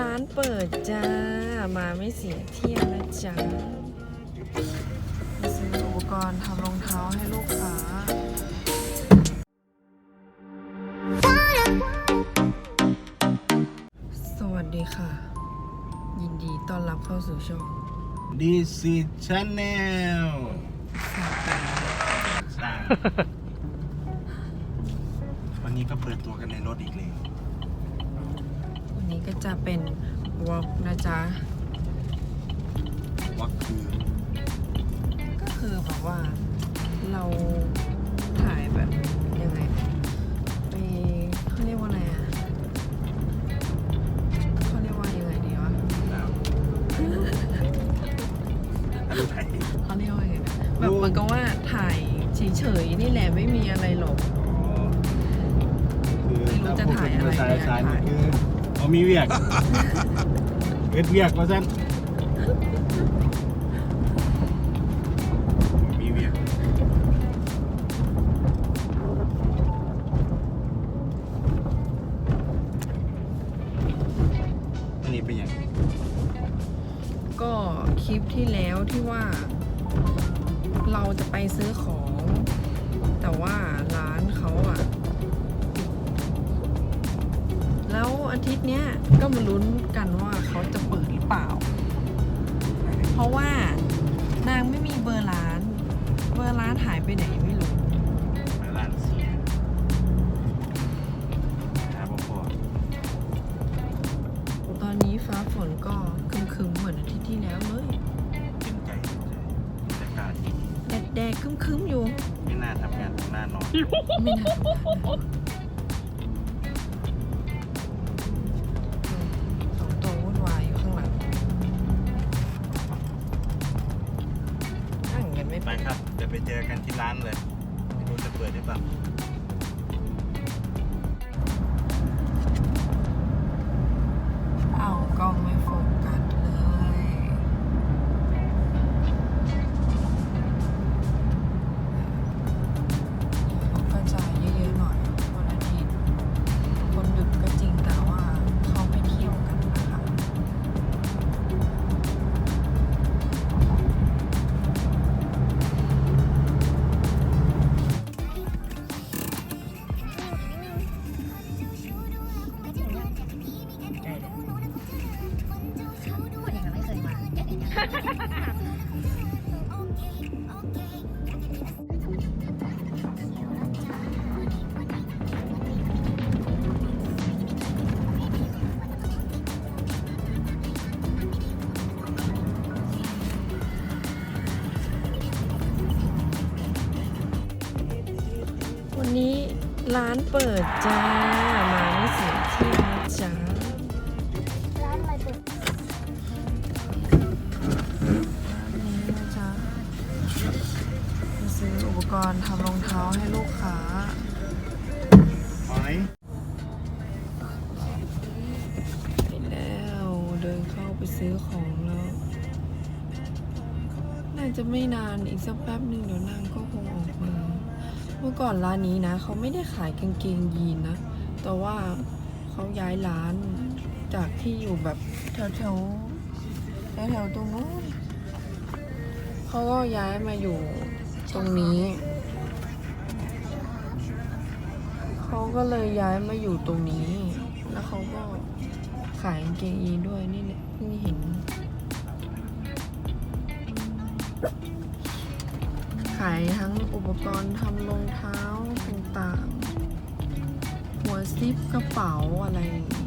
ร้านเปิดจ้า มาไม่เสียเที่ยวนะจ๊ะมาซื้ออุปกรณ์ทำรองเท้าให้ลูกค้าสวัสดีค่ะ ยินดีต้อนรับเข้าสู่ช่อง This is Channel วันนี้ก็เปิดตัวกันในรถอีกเลยวั นนี้ก็จะเป็นวอล์กนะจ๊ะว่าคือ ก็คือแบบว่าเราถ่ายแบบยังไง เอามีเวียกเอ็ดเวียกว่าสั้นมีเวียกอันนี้เป็นอย่างก็คลิปที่แล้วที่ว่า เราจะไปซื้อของ แต่ว่าร้านเขาอะ แล้วอาทิตย์เนี้ยก็มาลุ้นกันว่าเขาจะเปิดหรือเปล่า เพราะว่านางไม่มีเบอร์ร้าน เบอร์ร้านหายไปไหนไม่รู้ร้านเสียหาบ่พอตอนนี้ฟ้าฝนก็ครึมๆเหมือนอาทิตย์ที่แล้วเลยเป็นใจบรรยากาศดีแดดแดดๆครึมๆอยู่ ไม่น่าทำงานหน้านอน ไม่น่า อกันที่ร้านเลย ไม่รู้จะเปิดได้เปล่า วันนี้ร้านเปิดจ้า กรณ์ทำรองเท้าให้ลูกค้าหอยไปแล้วเดินเข้าไปซื้อของแล้ว น่าจะไม่นานอีกสักแป๊บหนึ่งเดี๋ยวนางก็คงออกมา เมื่อก่อนร้านนี้นะ เขาไม่ได้ขายกางเกงยีนนะ แต่ว่าเขาย้ายร้านจากที่อยู่แบบแถวแถวแถวแถวๆตรงนู้นเขาก็ย้ายมาอยู่ ตรงนี้ เขาก็เลยย้ายมาอยู่ตรงนี้ แล้วเขาก็ขายกางเกงยีนด้วยนี่แหละเพิ่งเห็น ขายทั้งอุปกรณ์ทำรองเท้าต่างๆ หัวซิปกระเป๋าอะไรอย่าง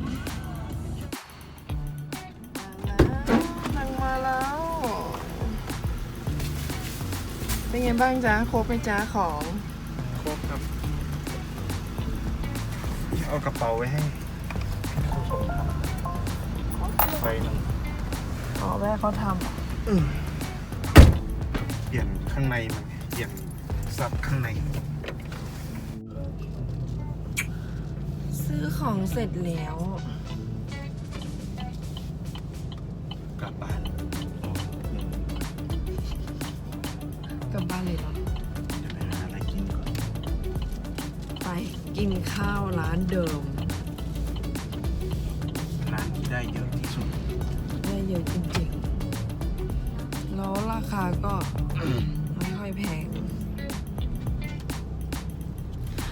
เป็นไงบ้างจ๊ะครบไหมจ๊ะของครบครับ เอากระเป๋าไว้ให้ไปหนึ่งอ๋อแม่เขาทเปลี่ยนข้างในมันเปลี่ยนซับข้างในำซื้อของเสร็จแล้ว กลับบ้าน เลยเหรอไปกินข้าวร้านเดิม ร้านที่ได้เยอะที่สุด ได้เยอะจริงๆ แล้วราคาก็ไม่ค่อยแพง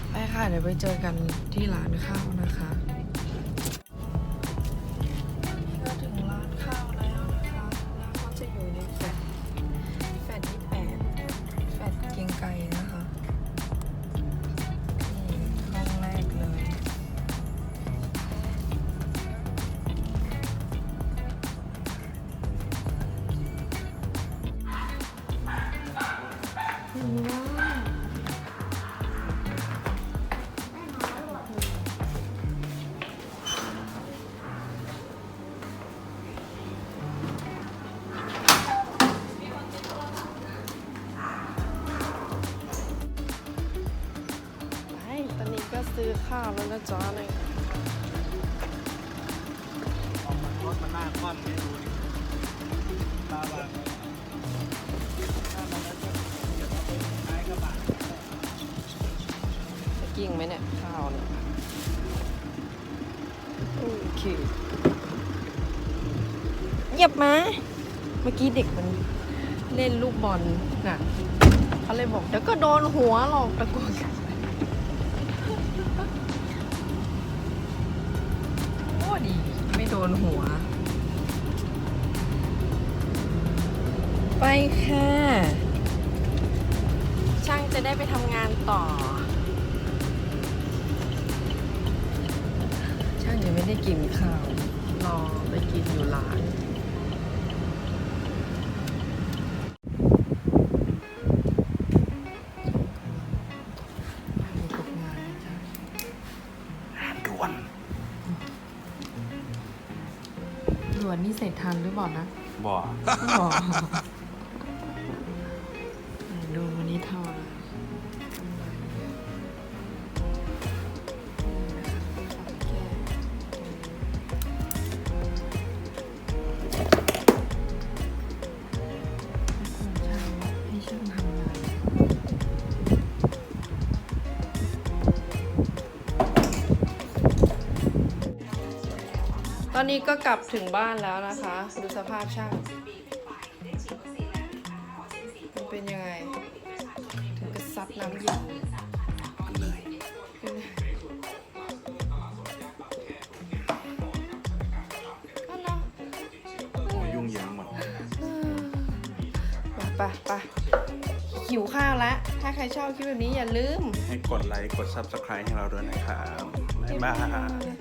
ไปค่ะ เดี๋ยวไปเจอกันที่ร้านข้าวนะคะ ข้าวแล้วนะจ๊ะเลยเอามันรถมันหน้าคว่ำให้ดูดิตาบางถ้ามันล้วจะเดี๋ยวเราไปท้ายกระบะจะกิ้งไหมเนี่ย ข้าวเนี่ย โอเคเหยียบมา เมื่อกี้เด็กมันเล่นลูกบอลน่ะเขาเลยบอกเดี๋ยวก็โดนหัวหรอกตะโกน นหัว ไปค่ะ ช่างจะได้ไปทำงานต่อ ช่างยังไม่ได้กินข้าว วนนี่เสร็จทันหรือเปล่านะบ่อ นนี้ก็กลับถึงบ้านแล้วนะคะ ดูสภาพช่าง มันเป็นยังไง ถึงกระซับน้ำเย็นเหนื่อยก็เนาะโอ้ยุ่งเหยิงหมดไปไปไปหิวข้าวแล้ว ถ้าใครชอบคลิปแบบนี้อย่าลืม ให้กดไลค์ กด subscribe ให้เราด้วยนะครับบ๊ายบาย